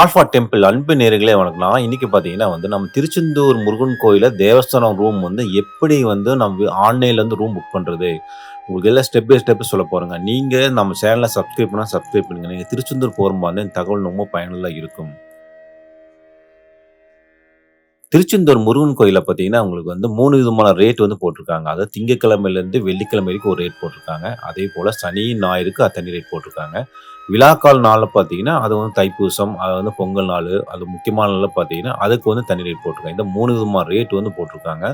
Alpha temple அன்பு நேர்களே வணக்கம். இன்றைக்கி பார்த்தீங்கன்னா வந்து நம்ம திருச்செந்தூர் முருகன் கோயிலில் தேவஸ்தானம் ரூம் வந்து எப்படி வந்து நம்ம ஆன்லைன்லேருந்து ரூம் புக் பண்ணுறது உங்களுக்கு எல்லாம் ஸ்டெப் பை ஸ்டெப் சொல்ல போறேங்க. நீங்கள் நம்ம சேனலை சப்ஸ்கிரைப் பண்ணால் சப்ஸ்கிரைப் பண்ணுங்கள் நீங்கள் திருச்செந்தூர் போகும்போது இந்த தகவல் ரொம்ப பயனுள்ளதாக இருக்கும். திருச்செந்தூர் முருகன் கோயிலை பார்த்தீங்கன்னா உங்களுக்கு வந்து மூணு விதமான ரேட் வந்து போட்டிருக்காங்க. அதாவது திங்கக்கிழமையிலேருந்து வெள்ளிக்கிழமை வரைக்கும் ஒரு ரேட் போட்டிருக்காங்க. அதே போல் சனி ஞாயிறுக்கு தனி ரேட் போட்டிருக்காங்க. விழாக்கால் நாளில் பார்த்தீங்கன்னா அது வந்து தைப்பூசம் அது வந்து பொங்கல் நாள் அது முக்கியமான நாளில் பார்த்தீங்கன்னா அதுக்கு வந்து தனி ரேட் போட்டிருக்காங்க. இந்த மூணு விதமான ரேட் வந்து போட்டிருக்காங்க.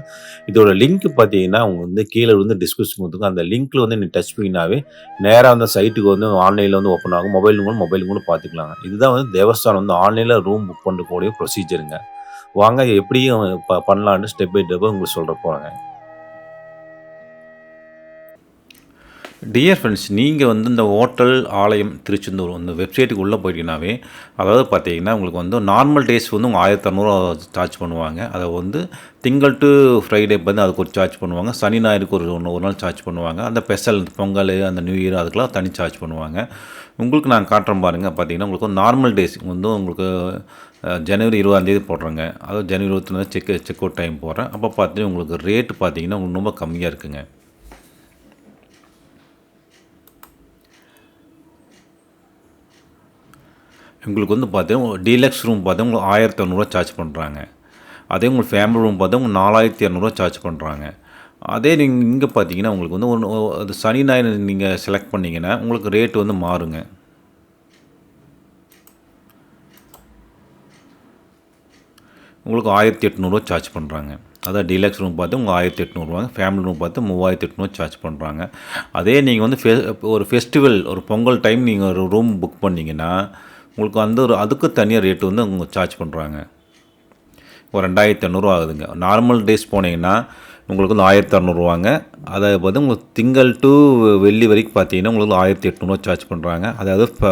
இதோட லிங்க் பார்த்தீங்கன்னா அவங்க வந்து கீழே வந்து டிஸ்கிரிப்ஷன் கொடுத்துருக்காங்க. அந்த லிங்க்கில் வந்து நீ டச் பண்ணினாவே நேராக அந்த சைட்டுக்கு வந்து ஆன்லைனில் வந்து ஓப்பன் ஆகும். மொபைல் கூட மொபைல் கூட பார்த்துக்கலாங்க இதுதான் வந்து தேவஸ்தானம் வந்து ஆன்லைனில் ரூம் புக் பண்ணக்கூடிய ப்ரொசீஜருங்க வாங்க எப்படியும் ப பண்ணலான்னு ஸ்டெப் பை ஸ்டெப்பாக உங்களுக்கு சொல்கிற போகிறாங்க டியர் ஃப்ரெண்ட்ஸ் நீங்கள் வந்து இந்த ஹோட்டல் ஆலயம் திருச்செந்தூர் இந்த வெப்சைட்டுக்கு உள்ளே போயிட்டீங்கன்னாவே அதாவது பார்த்தீங்கன்னா உங்களுக்கு வந்து நார்மல் டேஸ் வந்து உங்கள் ஆயிரத்தி அறநூறுவா சார்ஜ் பண்ணுவாங்க. அதை வந்து திங்கள் டு ஃப்ரைடே வந்து அதுக்கு ஒரு சார்ஜ் பண்ணுவாங்க. சனி ஞாயிறுக்கு ஒரு ஒன்று ஒரு நாள் சார்ஜ் பண்ணுவாங்க. அந்த ஸ்பெஷல் பொங்கல் அந்த நியூ இயர் அதுக்கெலாம் தனி சார்ஜ் பண்ணுவாங்க. உங்களுக்கு நான் காட்டுறேன் பாருங்கள் பார்த்தீங்கன்னா உங்களுக்கு நார்மல் டேஸ் வந்து உங்களுக்கு ஜனவரி இருபதாந்தேதி போடுறேங்க. அதாவது ஜனவரி இருபத்தி செக் செக் அவுட் டைம் போடுறேன். அப்போ பார்த்தீங்கன்னா உங்களுக்கு ரேட்டு பார்த்தீங்கன்னா உங்களுக்கு ரொம்ப கம்மியாக இருக்குங்க. உங்களுக்கு வந்து பார்த்தீங்கன்னா டீலக்ஸ் ரூம் பார்த்தா உங்களுக்கு ஆயிரத்தி இரநூறுவா சார்ஜ் பண்ணுறாங்க அதே உங்களுக்கு ஃபேமிலி ரூம் பார்த்தா உங்களுக்கு நாலாயிரத்தி இரநூறுவா சார்ஜ் பண்ணுறாங்க அதே நீங்கள் இங்கே பார்த்தீங்கன்னா உங்களுக்கு வந்து ஒன்று சனி ஞாயிறு நீங்கள் செலக்ட் பண்ணிங்கன்னா உங்களுக்கு ரேட்டு வந்து மாறுங்க. உங்களுக்கு ஆயிரத்தி எட்நூறுவா சார்ஜ் பண்ணுறாங்க அதான் டீலக்ஸ் ரூம் பார்த்து உங்கள் ஆயிரத்தி எட்நூறுவாங்க. ஃபேமிலி ரூம் பார்த்து மூவாயிரத்தி எட்நூறு சார்ஜ் பண்ணுறாங்க அதே நீங்கள் வந்து ஃபெ ஒரு ஃபெஸ்டிவல் ஒரு பொங்கல் டைம் நீங்கள் ஒரு ரூம் புக் பண்ணிங்கன்னா உங்களுக்கு வந்து ஒரு அதுக்கு தனியாக ரேட்டு வந்து அவங்க சார்ஜ் பண்ணுறாங்க ஒரு ரெண்டாயிரத்தி ஐநூறுரூவா ஆகுதுங்க. நார்மல் டேஸ் போனீங்கன்னா உங்களுக்கு வந்து ஆயிரத்தி அறநூறுவாங்க அதை பார்த்து உங்களுக்கு திங்கள் டு வெள்ளி வரைக்கும் பார்த்தீங்கன்னா உங்களுக்கு ஆயிரத்தி எட்நூறுவா சார்ஜ் பண்ணுறாங்க அதாவது இப்போ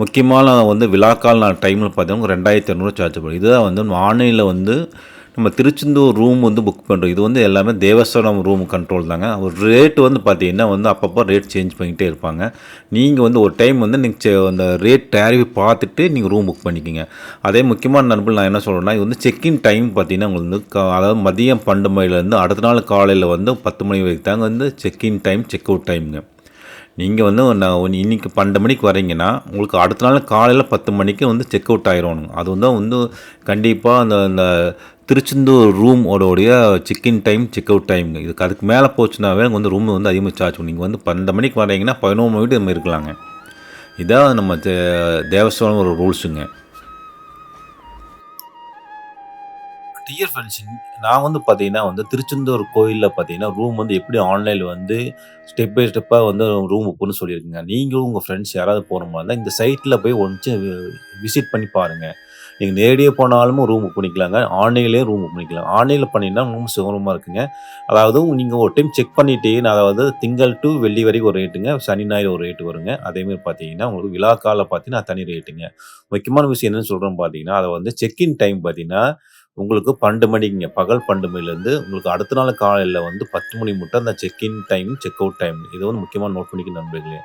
முக்கியமான வந்து விழாக்கால் நான் டைமில் பார்த்தீங்கன்னா ரெண்டாயிரத்தி இரநூறு சார்ஜ் பண்ணுறோம் இதுதான் வந்து ஆன்லைனில் வந்து நம்ம திருச்செந்தூர் ரூம் வந்து புக் பண்ணுறோம் இது வந்து எல்லாமே தேவஸ்தானம் ரூம் கண்ட்ரோல் தாங்க. ஒரு ரேட்டு வந்து பார்த்தீங்கன்னா வந்து அப்பப்போ ரேட் சேஞ்ச் பண்ணிக்கிட்டே இருப்பாங்க. நீங்கள் வந்து ஒரு டைம் வந்து நீங்கள் அந்த ரேட் டேரிஃப் பார்த்துட்டு நீங்கள் ரூம் புக் பண்ணிக்கிங்க. அதே முக்கியமான நண்பர்கள் நான் என்ன சொல்கிறேன்னா இது வந்து செக்இன் டைம் பார்த்தீங்கன்னா உங்களுக்கு வந்து அதாவது மதியம் பன்னெண்டு மணிலேருந்து அடுத்த நாள் காலையில் வந்து பத்து மணி வரைக்கும் தாங்க வந்து check in time check out டைமுங்க நீங்கள் வந்து நான் இன்றைக்கி பன்னெண்டு மணிக்கு வரீங்கன்னா உங்களுக்கு அடுத்த நாள் காலையில் பத்து மணிக்கு வந்து செக் அவுட் ஆயிரணும் அது வந்து வந்து கண்டிப்பாக அந்த அந்த Tiruchendur room ஓடோடைய check in time check out time இதுக்கு அதுக்கு மேலே போச்சுனாவே வந்து ரூம் வந்து அதிகமாக சார்ஜ் பண்ணும். நீங்கள் வந்து பன்னெண்டு மணிக்கு வரீங்கன்னா பதினோரு மணிக்கு நம்ம இருக்கலாங்க இதான் நம்ம தேவஸ்தானம் ஒரு ரூல்ஸுங்க டியர் ஃப்ரெண்ட்ஸ் நான் வந்து பார்த்தீங்கன்னா வந்து திருச்செந்தூர் கோயிலில் பார்த்தீங்கன்னா ரூம் வந்து எப்படி ஆன்லைனில் வந்து ஸ்டெப் பை ஸ்டெப்பாக வந்து ரூம் புக்குன்னு சொல்லியிருக்குங்க. நீங்களும் உங்கள் ஃப்ரெண்ட்ஸ் யாராவது போகிற மாதிரி இருந்தால் இந்த சைட்டில் போய் ஒன்று விசிட் பண்ணி பாருங்கள் நீங்கள் நேரடியாக போனாலும் ரூம் புக் பண்ணிக்கலாங்க. ஆன்லைன்லேயே ரூம் புக் பண்ணிக்கலாம். ஆன்லைனில் பண்ணிங்கன்னா ரொம்ப சுகரமாக இருக்குங்க. அதாவது நீங்கள் ஒரு டைம் செக் பண்ணிட்டீங்கன்னா அதாவது திங்கள் டு வெள்ளி வரைக்கும் ஒரு ரேட்டுங்க சனி ஞாயிறு ஒரு ரேட்டு வருங்க. அதேமாதிரி பார்த்தீங்கன்னா உங்களுக்கு விழா காலில் பார்த்தீங்கன்னா தனி ரேட்டுங்க முக்கியமான விஷயம் என்னென்னு சொல்கிறோம் பார்த்தீங்கன்னா அதை வந்து செக்இன் டைம் பார்த்தீங்கன்னா உங்களுக்கு பன்னெண்டு மணிக்குங்க. பகல் பன்னெண்டு மணிலேருந்து உங்களுக்கு அடுத்த நாள் காலையில் வந்து பத்து மணி மட்டும் அந்த check in time check out time இதை வந்து முக்கியமாக நோட் பண்ணிக்க நண்பர்களே.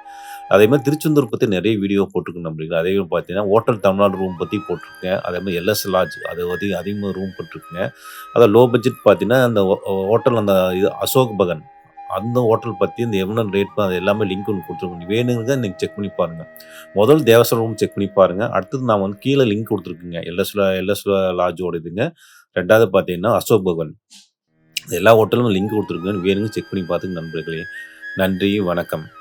அதே மாதிரி திருச்செந்தூர் பற்றி நிறைய வீடியோ போட்டிருக்கு நண்பர்களே. அதே மாதிரி பார்த்தீங்கன்னா ஹோட்டல் தமிழ்நாடு ரூம் பற்றி போட்டிருக்கேன். அதே மாதிரி எல்எஸ் லாட்ஜ் அதை பற்றி அதிகமாக ரூம் போட்டிருக்குங்க அதை லோ பட்ஜெட் பார்த்தீங்கன்னா அந்த ஹோட்டல் அந்த இது அசோக் பகன். அந்த ஹோட்டல் பற்றி இந்த எவ்வளோ ரேட் அது எல்லாமே லிங்க் ஒன்று கொடுத்துருக்கோம். வேணுங்கிறத நீங்கள் செக் பண்ணி பாருங்கள் முதல் தேவசம் செக் பண்ணி பாருங்கள் அடுத்தது நான் வந்து கீழே லிங்க் கொடுத்துருக்குங்க. எல்எஸ்ல எல்எஸ்ல லாட்ஜோட இதுங்க ரெண்டாவது பார்த்தீங்கன்னா அசோக் பவன் எல்லா ஹோட்டலும் லிங்க் கொடுத்துருக்குங்க. வேணுங்க செக் பண்ணி பார்த்துங்க நண்பர்களே. நன்றி வணக்கம்.